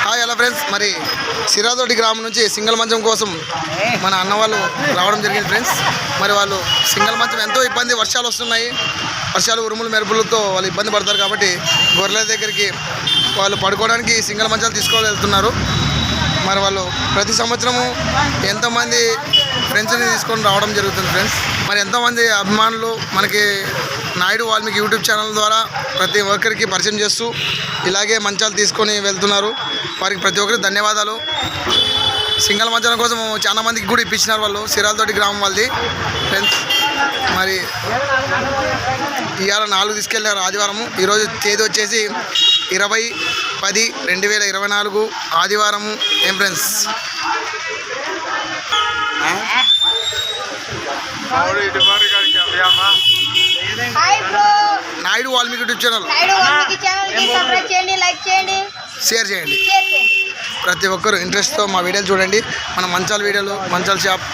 Hi hello friends మరి సిరాదోటి గ్రామం నుంచి సింగల్ మంచం కోసం మన అన్న వాళ్ళు రావడం జరిగింది ఫ్రెండ్స్ మరి వాళ్ళు సింగల్ మంచం ఎంతో ఇబ్బంది వర్షాలు వస్తున్నాయి. వర్షాలు ఉరుములు మెరుపులతో వాళ్ళు ఇబ్బంది పడతారు కాబట్టి గొర్రెల దగ్గరికి వాళ్ళు పడుకోవడానికి సింగల్ మంచాలు తీసుకొని వెళ్తున్నారు మరి వాళ్ళు ప్రతి సంవత్సరము ఎంతోమంది ఫ్రెండ్స్ని తీసుకొని రావడం జరుగుతుంది ఫ్రెండ్స్ మరి ఎంతోమంది అభిమానులు మనకి నాయుడు వాల్మీకి యూట్యూబ్ ఛానల్ ద్వారా ప్రతి ఒక్కరికి పరిచయం చేస్తూ ఇలాగే మంచాలు తీసుకొని వెళ్తున్నారు. వారికి ప్రతి ఒక్కరికి ధన్యవాదాలు. సింగల్ మంచాల కోసం చాలా మందికి కూడా ఇప్పించినారు వాళ్ళు. సిరాలతోటి గ్రామం వాళ్ళది. ఫ్రెండ్స్ మరి ఇవాళ నాలుగు తీసుకెళ్ళారు ఆదివారము. ఈరోజు తేదీ వచ్చేసి ఇరవై పది రెండు వేల ఇరవై నాలుగు ఆదివారము. ఏం friends Naidu Valmiki YouTube channel. Naidu Valmiki ఛానల్కి సబ్స్క్రైబ్ చేయండి లైక్ చేయండి. షేర్ చేయండి. షేర్ చేయండి. ప్రతి ఒక్కరు ఇంట్రెస్ట్తో మా వీడియోలు చూడండి. మన మంచాల వీడియోలు మంచాల షాప్